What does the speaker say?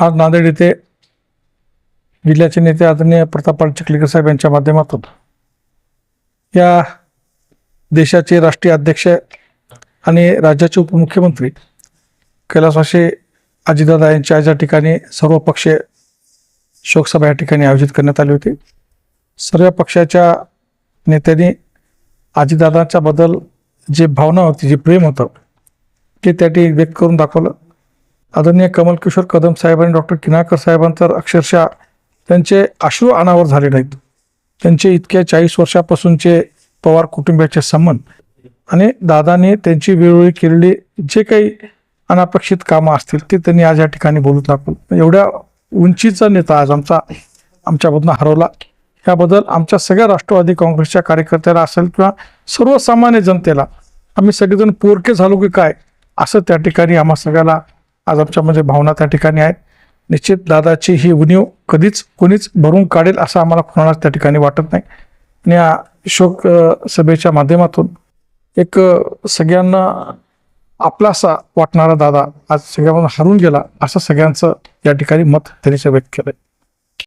आज नांदेड येथे जिल्ह्याचे नेते आदरणीय प्रतापपाल चिखलीकर साहेब यांच्या माध्यमातून या देशाचे राष्ट्रीय अध्यक्ष आणि राज्याचे उपमुख्यमंत्री कैलासवासी अजितदादा यांच्या आज या ठिकाणी सर्व पक्षीय शोकसभा या ठिकाणी आयोजित करण्यात आली होती. सर्व पक्षाच्या नेत्यांनी अजितदादांच्या बद्दल जे भावना होती जे प्रेम होतं ते त्या ठिकाणी व्यक्त करून दाखवलं. आदरणीय कमलकिशोर कदम साहेब आणि डॉक्टर किनाकर साहेबांतर अक्षरशः त्यांचे अश्रू अनावर झाले नाहीत त्यांचे इतक्या चाळीस वर्षापासूनचे पवार कुटुंबियाचे संबंध आणि दादाने त्यांची वेळोवेळी केलेली जे काही अनापेक्षित कामं असतील ते त्यांनी आज या ठिकाणी बोलून दाखवलं एवढ्या उंचीचा नेता आज आमचा आमच्यामधून हरवला. याबद्दल आमच्या सगळ्या राष्ट्रवादी काँग्रेसच्या कार्यकर्त्याला असेल किंवा सर्वसामान्य जनतेला आम्ही सगळेजण पोरके झालो की काय असं त्या ठिकाणी आम्हा सगळ्याला आज आमच्यामध्ये म्हणजे भावना त्या ठिकाणी आहेत. निश्चित दादाची ही उणीव कधीच कोणीच भरून काढेल असं आम्हाला कोणालाच त्या ठिकाणी वाटत नाही. आणि या शोक सभेच्या माध्यमातून एक सगळ्यांना आपलासा वाटणारा दादा आज सगळ्यांना हरून गेला असं सगळ्यांचं या ठिकाणी मत त्यांनी व्यक्त केलंय.